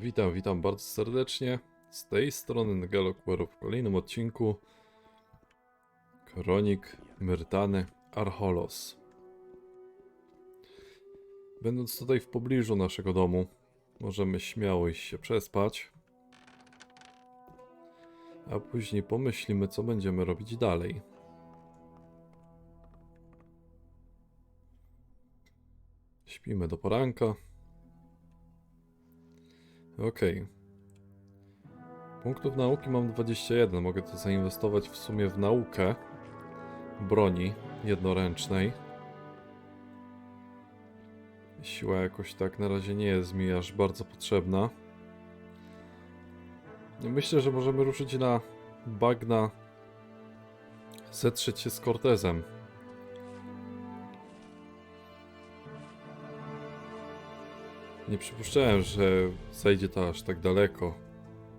Witam, witam bardzo serdecznie. Z tej strony Negalokwero w kolejnym odcinku Kronik Myrtany Archolos. Będąc tutaj w pobliżu naszego domu, możemy śmiało iść się przespać. A później pomyślimy, co będziemy robić dalej. Śpimy do poranka. Okej. Punktów nauki mam 21. Mogę to zainwestować w sumie w naukę broni jednoręcznej. Siła jakoś tak na razie nie jest mi aż bardzo potrzebna. Myślę, że możemy ruszyć na bagna. Zetrzeć się z Cortezem. Nie przypuszczałem, że zajdzie to aż tak daleko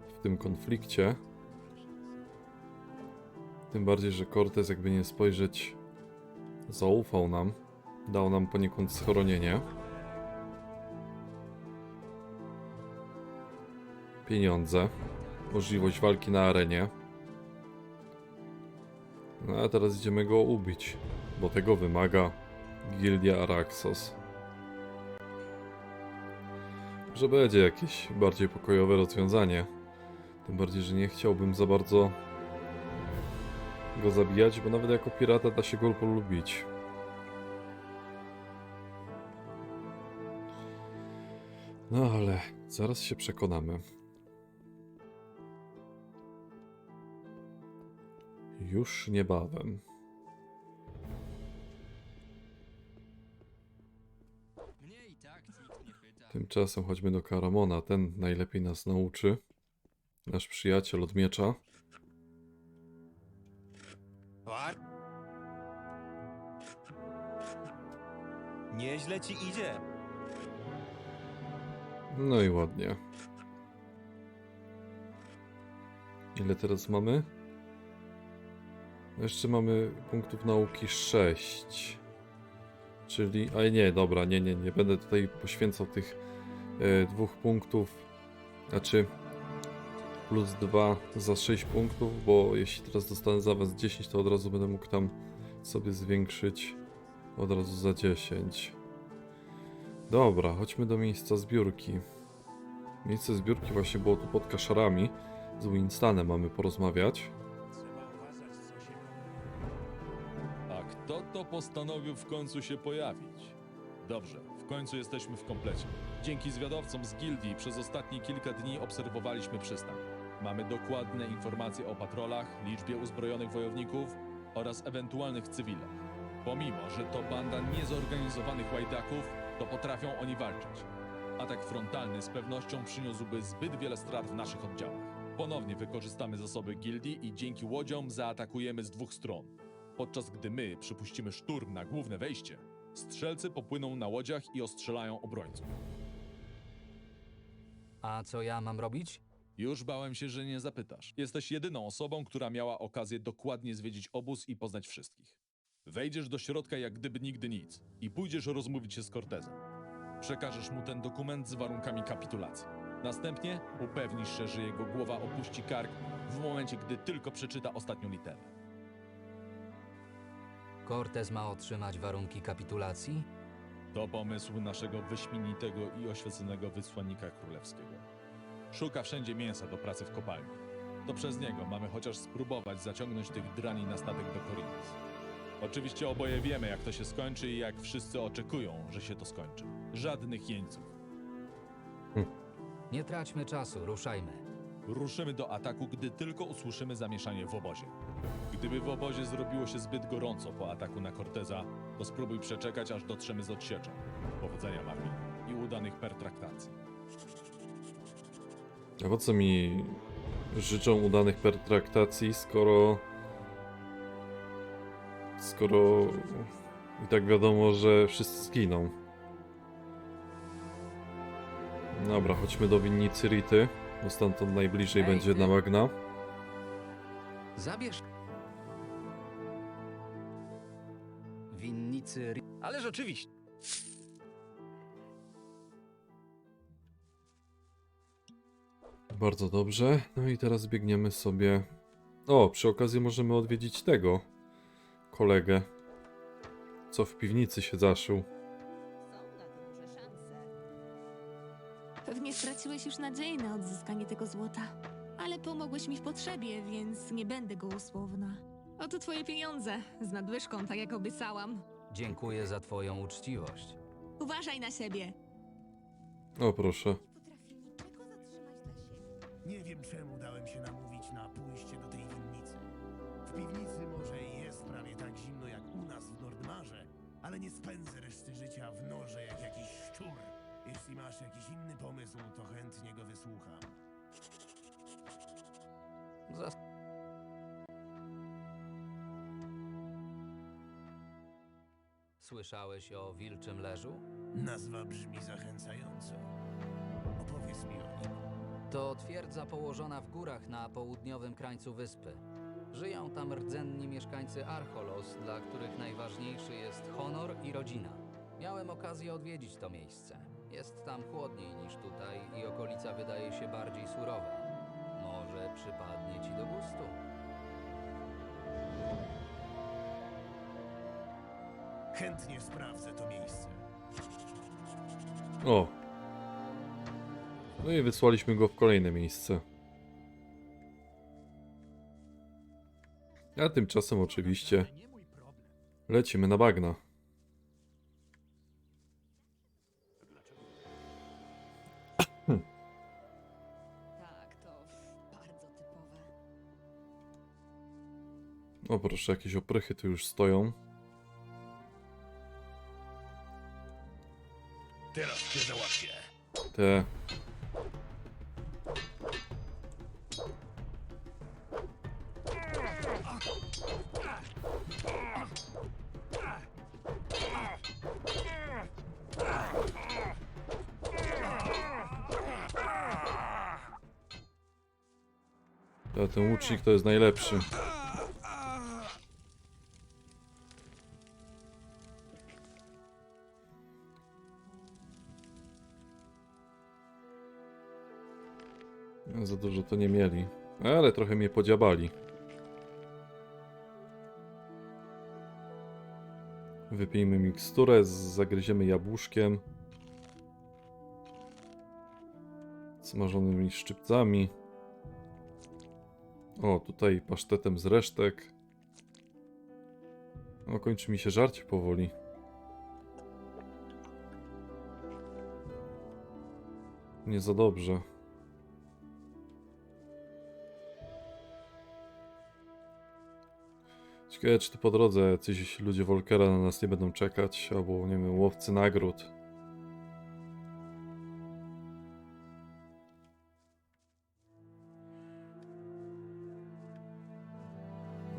w tym konflikcie. Tym bardziej, że Cortez, jakby nie spojrzeć, zaufał nam. Dał nam poniekąd schronienie. Pieniądze. Możliwość walki na arenie. No a teraz idziemy go ubić, bo tego wymaga Gildia Araxos że będzie jakieś bardziej pokojowe rozwiązanie. Tym bardziej, że nie chciałbym za bardzo go zabijać, bo nawet jako pirata da się go polubić. No ale zaraz się przekonamy. Już niebawem. Tymczasem chodźmy do Karamona, ten najlepiej nas nauczy. Nasz przyjaciel od miecza. Nieźle ci idzie. No i ładnie. Ile teraz mamy? Jeszcze mamy punktów nauki 6. Czyli. A nie, dobra, nie, nie, nie będę tutaj poświęcał tych e, dwóch punktów. Znaczy. Plus 2 za 6 punktów, bo jeśli teraz dostanę za was 10, to od razu będę mógł tam sobie zwiększyć od razu za 10. Dobra, chodźmy do miejsca zbiórki. Miejsce zbiórki właśnie było tu pod kaszarami. Z Winstanem mamy porozmawiać. Postanowił w końcu się pojawić? Dobrze, w końcu jesteśmy w komplecie. Dzięki zwiadowcom z gildii przez ostatnie kilka dni obserwowaliśmy przystań. Mamy dokładne informacje o patrolach, liczbie uzbrojonych wojowników oraz ewentualnych cywilach. Pomimo, że to banda niezorganizowanych łajdaków, to potrafią oni walczyć. Atak frontalny z pewnością przyniósłby zbyt wiele strat w naszych oddziałach. Ponownie wykorzystamy zasoby gildii i dzięki łodziom zaatakujemy z dwóch stron. Podczas gdy my przypuścimy szturm na główne wejście, strzelcy popłyną na łodziach i ostrzelają obrońców. A co ja mam robić? Już bałem się, że nie zapytasz. Jesteś jedyną osobą, która miała okazję dokładnie zwiedzić obóz i poznać wszystkich. Wejdziesz do środka jak gdyby nigdy nic i pójdziesz rozmówić się z Cortezem. Przekażesz mu ten dokument z warunkami kapitulacji. Następnie upewnisz się, że jego głowa opuści kark w momencie, gdy tylko przeczyta ostatnią literę. Cortez ma otrzymać warunki kapitulacji? To pomysł naszego wyśmienitego i oświeconego wysłannika królewskiego. Szuka wszędzie mięsa do pracy w kopalni. To przez niego mamy chociaż spróbować zaciągnąć tych drani na statek do Korinis. Oczywiście oboje wiemy, jak to się skończy i jak wszyscy oczekują, że się to skończy. Żadnych jeńców. Nie traćmy czasu, ruszajmy. Ruszymy do ataku, gdy tylko usłyszymy zamieszanie w obozie. Gdyby w obozie zrobiło się zbyt gorąco po ataku na Corteza, to spróbuj przeczekać, aż dotrzemy z odsieczą. Powodzenia, Marvin, i udanych pertraktacji. A po co mi życzą udanych pertraktacji, skoro. skoro. i tak wiadomo, że wszyscy zginą. Dobra, chodźmy do winnicy Rity, bo stamtąd najbliżej Ej, będzie ty. na bagna. Zabierz. Winnicy. Ri- Ależ oczywiście. Bardzo dobrze. No i teraz biegniemy sobie. O, przy okazji możemy odwiedzić tego kolegę, co w piwnicy się zaszył. Są na to duże szanse. Pewnie straciłeś już nadzieję na odzyskanie tego złota. Ale pomogłeś mi w potrzebie, więc nie będę gołosłowna. Oto twoje pieniądze, z nadwyżką, tak jak obiecałam. Dziękuję za twoją uczciwość. Uważaj na siebie. O, proszę. Nie potrafi niczego zatrzymać dla siebie. Nie wiem czemu dałem się namówić na pójście do tej winnicy. W piwnicy może i jest prawie tak zimno jak u nas w Nordmarze, ale nie spędzę reszty życia w norze jak jakiś szczur. Jeśli masz jakiś inny pomysł, to chętnie go wysłucham. Zas- Słyszałeś o wilczym leżu? Nazwa brzmi zachęcająco. Opowiedz mi o nim. To twierdza położona w górach na południowym krańcu wyspy. Żyją tam rdzenni mieszkańcy Archolos, dla których najważniejszy jest honor i rodzina. Miałem okazję odwiedzić to miejsce. Jest tam chłodniej niż tutaj i okolica wydaje się bardziej surowa. Może przypadnie ci do gustu. Chętnie sprawdzę to miejsce. O. No i wysłaliśmy go w kolejne miejsce. A tymczasem oczywiście lecimy na bagna. Tak, to bardzo typowe. O proszę, jakieś oprychy tu już stoją. Te. Ja, ten łucznik to jest najlepszy. To nie mieli. Ale trochę mnie podziabali. Wypijmy miksturę, zagryziemy jabłuszkiem. Smażonymi szczypcami. O, tutaj pasztetem z resztek. O, kończy mi się żarcie powoli. Nie za dobrze. Czy tu po drodze jacyś ludzie Volkera na nas nie będą czekać, albo, nie wiem, łowcy nagród.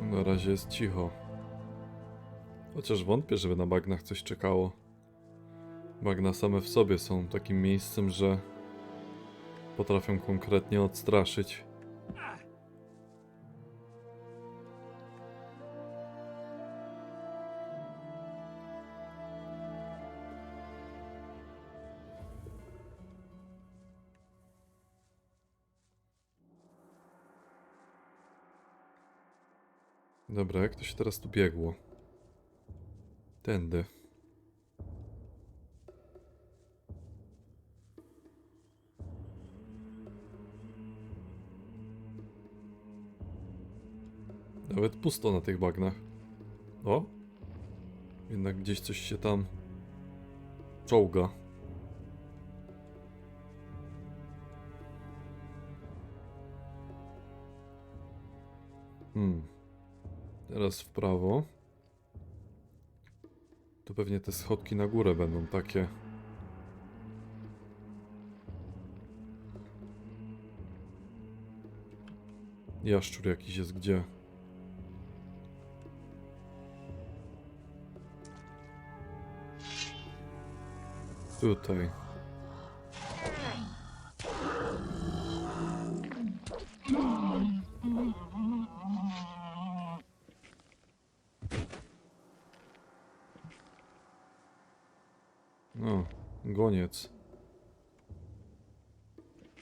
Na razie jest cicho. Chociaż wątpię, żeby na bagnach coś czekało. Bagna same w sobie są takim miejscem, że potrafią konkretnie odstraszyć. Dobra, jak to się teraz tu biegło? Tędy. Nawet pusto na tych bagnach. O! Jednak gdzieś coś się tam czołga. Hmm. Teraz w prawo. Tu pewnie te schodki na górę będą takie. Jaszczur jakiś jest gdzie? Tutaj. No, goniec.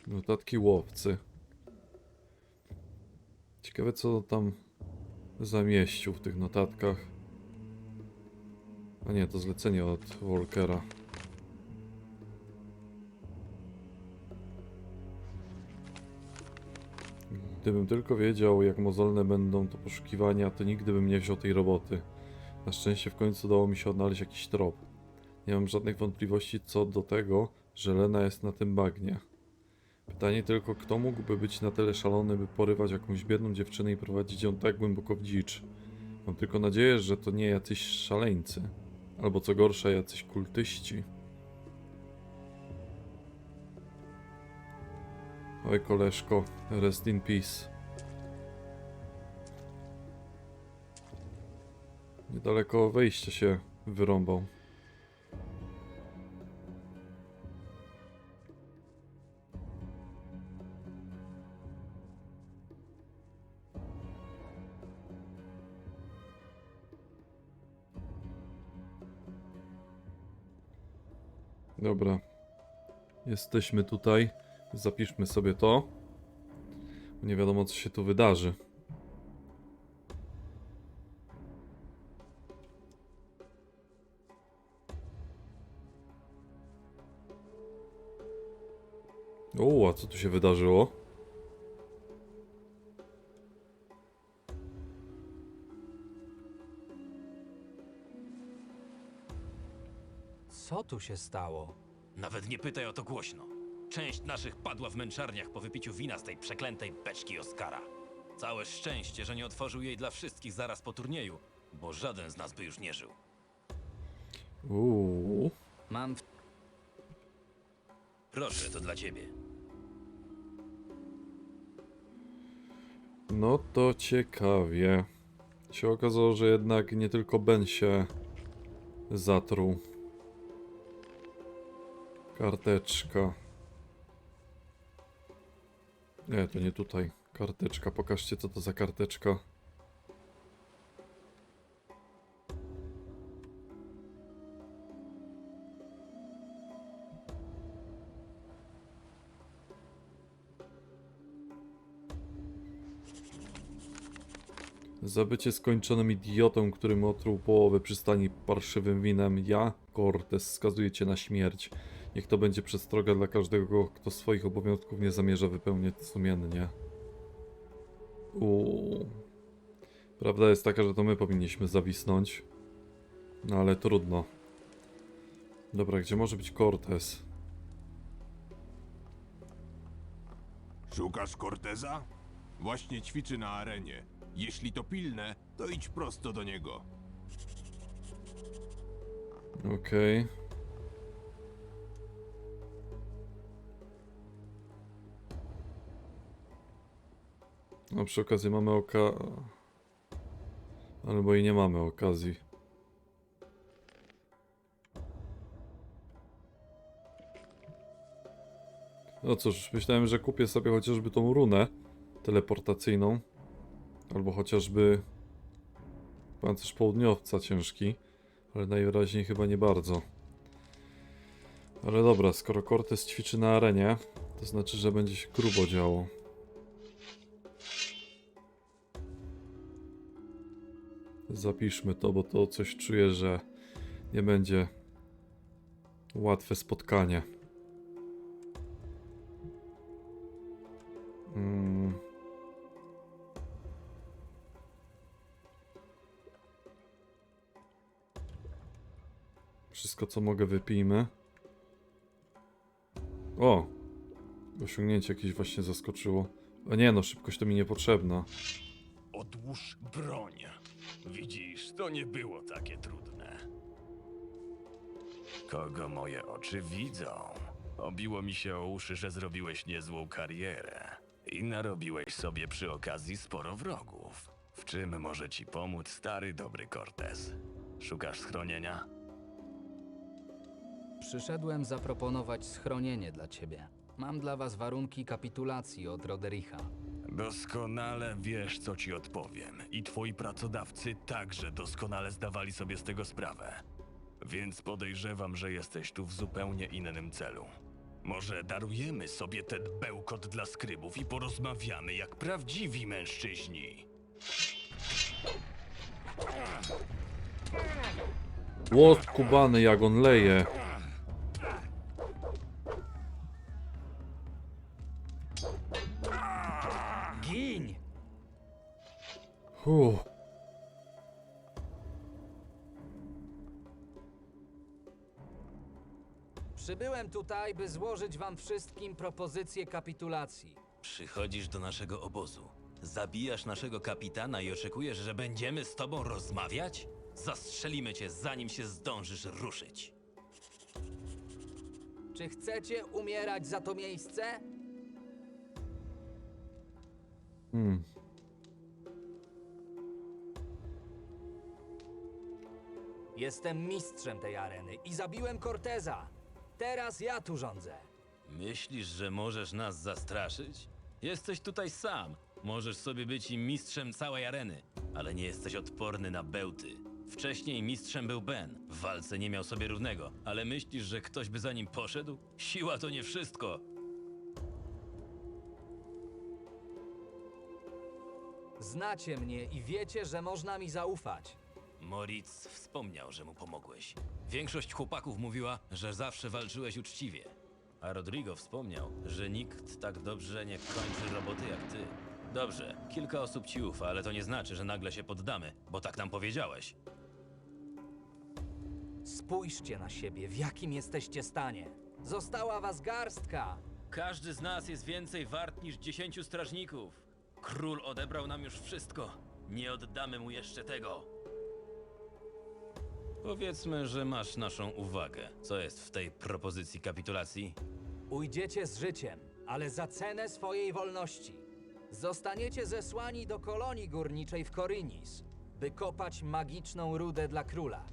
Notatki łowcy. Ciekawe co tam zamieścił w tych notatkach. A nie, to zlecenie od Walkera. Gdybym tylko wiedział, jak mozolne będą to poszukiwania, to nigdy bym nie wziął tej roboty. Na szczęście w końcu udało mi się odnaleźć jakiś trop. Nie mam żadnych wątpliwości co do tego, że Lena jest na tym bagnie. Pytanie tylko, kto mógłby być na tyle szalony, by porywać jakąś biedną dziewczynę i prowadzić ją tak głęboko w dzicz. Mam tylko nadzieję, że to nie jacyś szaleńcy. Albo co gorsza, jacyś kultyści. Oj, koleżko, rest in peace. Niedaleko wejścia się wyrąbał. Dobra. Jesteśmy tutaj. Zapiszmy sobie to. Nie wiadomo, co się tu wydarzy. O, a co tu się wydarzyło? Co tu się stało? Nawet nie pytaj o to głośno. Część naszych padła w męczarniach po wypiciu wina z tej przeklętej beczki Oskara. Całe szczęście, że nie otworzył jej dla wszystkich zaraz po turnieju, bo żaden z nas by już nie żył. Uuu. Mam w... Proszę, to dla ciebie. No to ciekawie. Się okazało, że jednak nie tylko Ben się zatruł. Karteczka. Nie, to nie tutaj. Karteczka, pokażcie co to za karteczka. Za bycie skończonym idiotą, którym otruł połowę przystani parszywym winem, ja, Cortez, skazuję cię na śmierć. Niech to będzie przestroga dla każdego, kto swoich obowiązków nie zamierza wypełniać sumiennie. Uuu. Prawda jest taka, że to my powinniśmy zawisnąć. No ale trudno. Dobra, gdzie może być Cortez? Szukasz Corteza? Właśnie ćwiczy na arenie. Jeśli to pilne, to idź prosto do niego. Okej. No przy okazji mamy oka... Albo i nie mamy okazji. No cóż, myślałem, że kupię sobie chociażby tą runę teleportacyjną. Albo chociażby pancerz południowca ciężki. Ale najwyraźniej chyba nie bardzo. Ale dobra, skoro Cortez ćwiczy na arenie, to znaczy, że będzie się grubo działo. Zapiszmy to, bo to coś czuję, że nie będzie łatwe spotkanie. Mm. Wszystko co mogę wypijmy. O! Osiągnięcie jakieś właśnie zaskoczyło. A nie no, szybkość to mi niepotrzebna. Odłóż broń. Widzisz, to nie było takie trudne. Kogo moje oczy widzą? Obiło mi się o uszy, że zrobiłeś niezłą karierę. I narobiłeś sobie przy okazji sporo wrogów. W czym może ci pomóc stary dobry Cortez? Szukasz schronienia? Przyszedłem zaproponować schronienie dla ciebie. Mam dla was warunki kapitulacji od Rodericha. Doskonale wiesz, co ci odpowiem. I twoi pracodawcy także doskonale zdawali sobie z tego sprawę. Więc podejrzewam, że jesteś tu w zupełnie innym celu. Może darujemy sobie ten bełkot dla skrybów i porozmawiamy jak prawdziwi mężczyźni. Łot kubany jak on leje. Tutaj, by złożyć wam wszystkim propozycję kapitulacji. Przychodzisz do naszego obozu, zabijasz naszego kapitana i oczekujesz, że będziemy z tobą rozmawiać? Zastrzelimy cię, zanim się zdążysz ruszyć. Czy chcecie umierać za to miejsce? Hmm. Jestem mistrzem tej areny i zabiłem Corteza. Teraz ja tu rządzę. Myślisz, że możesz nas zastraszyć? Jesteś tutaj sam. Możesz sobie być i mistrzem całej areny, ale nie jesteś odporny na bełty. Wcześniej mistrzem był Ben. W walce nie miał sobie równego, ale myślisz, że ktoś by za nim poszedł? Siła to nie wszystko. Znacie mnie i wiecie, że można mi zaufać. Moritz wspomniał, że mu pomogłeś. Większość chłopaków mówiła, że zawsze walczyłeś uczciwie. A Rodrigo wspomniał, że nikt tak dobrze nie kończy roboty jak ty. Dobrze, kilka osób ci ufa, ale to nie znaczy, że nagle się poddamy, bo tak nam powiedziałeś. Spójrzcie na siebie, w jakim jesteście stanie. Została was garstka. Każdy z nas jest więcej wart niż dziesięciu strażników. Król odebrał nam już wszystko. Nie oddamy mu jeszcze tego. Powiedzmy, że masz naszą uwagę. Co jest w tej propozycji kapitulacji? Ujdziecie z życiem, ale za cenę swojej wolności. Zostaniecie zesłani do kolonii górniczej w Korynis, by kopać magiczną rudę dla króla.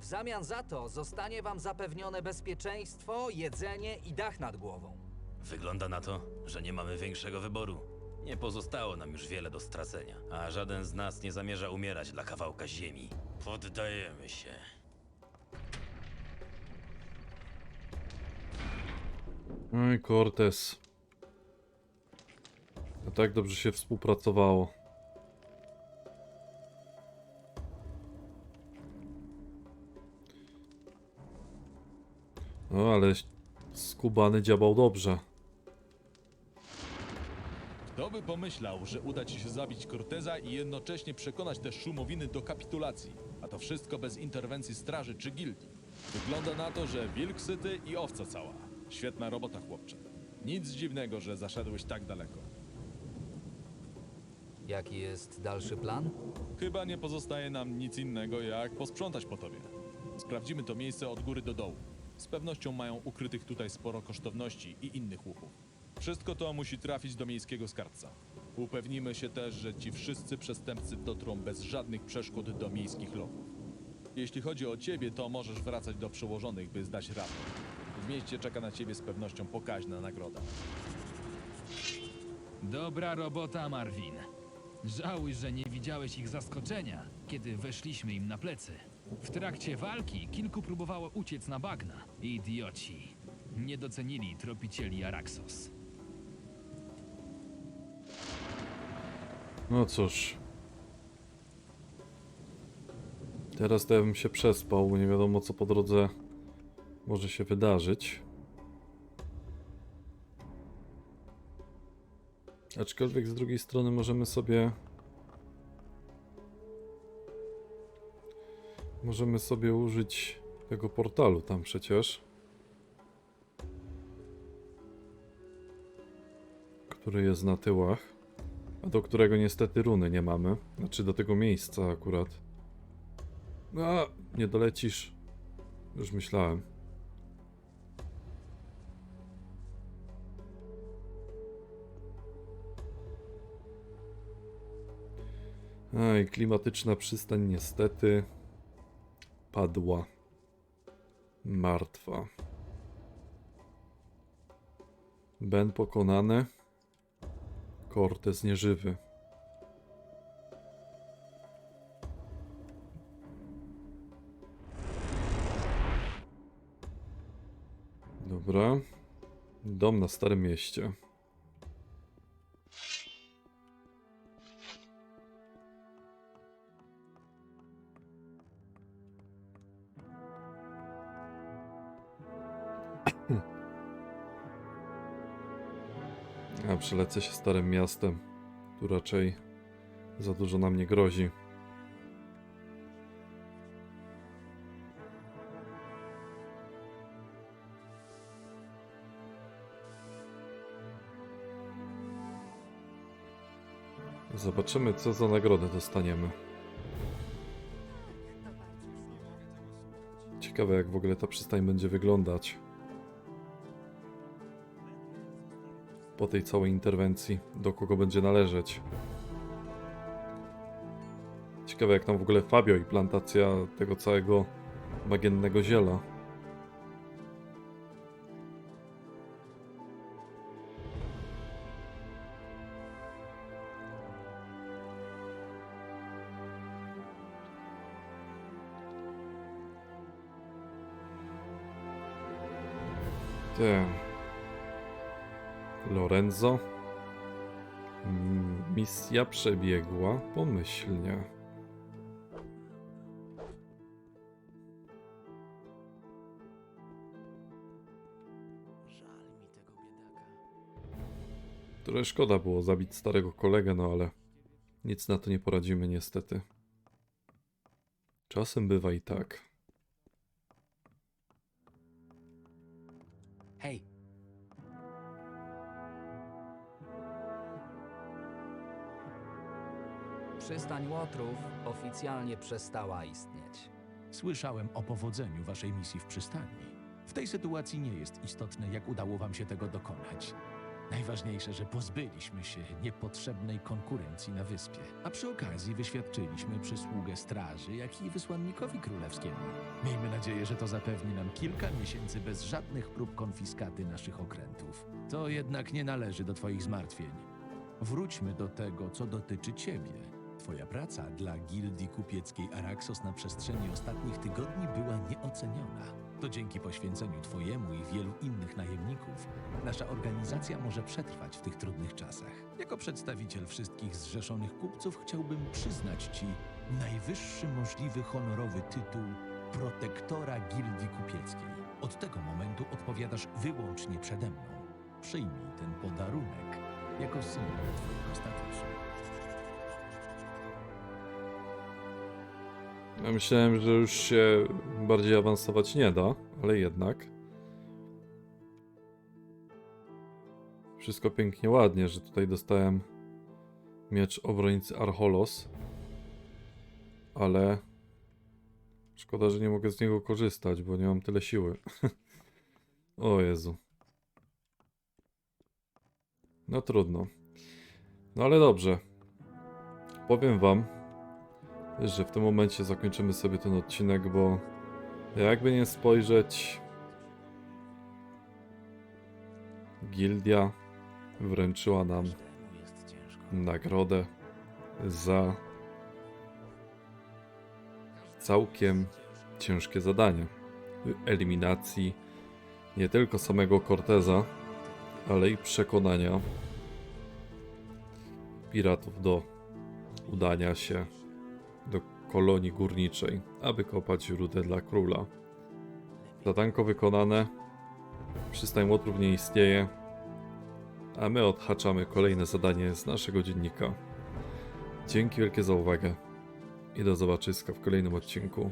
W zamian za to zostanie wam zapewnione bezpieczeństwo, jedzenie i dach nad głową. Wygląda na to, że nie mamy większego wyboru. Nie pozostało nam już wiele do stracenia, a żaden z nas nie zamierza umierać dla kawałka ziemi. Poddajemy się. Oj, Cortez. A tak dobrze się współpracowało. No, ale skubany działał dobrze. Kto by pomyślał, że uda ci się zabić Corteza i jednocześnie przekonać te szumowiny do kapitulacji? A to wszystko bez interwencji straży czy gildii. Wygląda na to, że wilk syty i owca cała. Świetna robota, chłopcze. Nic dziwnego, że zaszedłeś tak daleko. Jaki jest dalszy plan? Chyba nie pozostaje nam nic innego, jak posprzątać po tobie. Sprawdzimy to miejsce od góry do dołu. Z pewnością mają ukrytych tutaj sporo kosztowności i innych łupów. Wszystko to musi trafić do miejskiego skarbca. Upewnimy się też, że ci wszyscy przestępcy dotrą bez żadnych przeszkód do miejskich lochów. Jeśli chodzi o ciebie, to możesz wracać do przełożonych, by zdać raport. W mieście czeka na ciebie z pewnością pokaźna nagroda. Dobra robota, Marvin. Żałuj, że nie widziałeś ich zaskoczenia, kiedy weszliśmy im na plecy. W trakcie walki kilku próbowało uciec na bagna. Idioci. Nie docenili tropicieli Araxos. No cóż. Teraz to ja bym się przespał, bo nie wiadomo co po drodze może się wydarzyć. Aczkolwiek z drugiej strony możemy sobie możemy sobie użyć tego portalu tam przecież. Który jest na tyłach. Do którego niestety runy nie mamy. Znaczy do tego miejsca akurat. A, nie dolecisz. Już myślałem. Aj, klimatyczna przystań niestety padła. Martwa. Ben pokonany. Cortez nieżywy. Dobra. dom na Starym Mieście. Przelecę się Starym Miastem. Tu raczej za dużo nam nie grozi. Zobaczymy, co za nagrodę dostaniemy. Ciekawe, jak w ogóle ta przystań będzie wyglądać. Po tej całej interwencji, do kogo będzie należeć. Ciekawe, jak tam w ogóle Fabio i plantacja tego całego bagiennego ziela. Te. Lorenzo. Mm, Misja przebiegła pomyślnie. Trochę szkoda było zabić starego kolegę, no ale nic na to nie poradzimy niestety. Czasem bywa i tak. Hej! Przystań Łotrów oficjalnie przestała istnieć. Słyszałem o powodzeniu waszej misji w przystani. W tej sytuacji nie jest istotne, jak udało wam się tego dokonać. Najważniejsze, że pozbyliśmy się niepotrzebnej konkurencji na wyspie, a przy okazji wyświadczyliśmy przysługę straży, jak i wysłannikowi królewskiemu. Miejmy nadzieję, że to zapewni nam kilka miesięcy bez żadnych prób konfiskaty naszych okrętów. To jednak nie należy do twoich zmartwień. Wróćmy do tego, co dotyczy ciebie. Twoja praca dla gildii kupieckiej Araxos na przestrzeni ostatnich tygodni była nieoceniona. To dzięki poświęceniu Twojemu i wielu innych najemników nasza organizacja może przetrwać w tych trudnych czasach. Jako przedstawiciel wszystkich zrzeszonych kupców chciałbym przyznać Ci najwyższy możliwy honorowy tytuł protektora gildii kupieckiej. Od tego momentu odpowiadasz wyłącznie przede mną. Przyjmij ten podarunek jako symbol Twojego statusu. Ja myślałem, że już się bardziej awansować nie da, ale jednak. Wszystko pięknie, ładnie, że tutaj dostałem miecz obronicy Archolos. Ale szkoda, że nie mogę z niego korzystać, bo nie mam tyle siły. o Jezu. No trudno. No ale dobrze. Powiem wam, że w tym momencie zakończymy sobie ten odcinek, bo jakby nie spojrzeć, gildia wręczyła nam nagrodę za całkiem ciężkie zadanie eliminacji nie tylko samego Corteza, ale i przekonania piratów do udania się do kolonii górniczej, aby kopać rudę dla króla. Zadanko wykonane, przystań łotrów nie istnieje, a my odhaczamy kolejne zadanie z naszego dziennika. Dzięki wielkie za uwagę i do zobaczyska w kolejnym odcinku.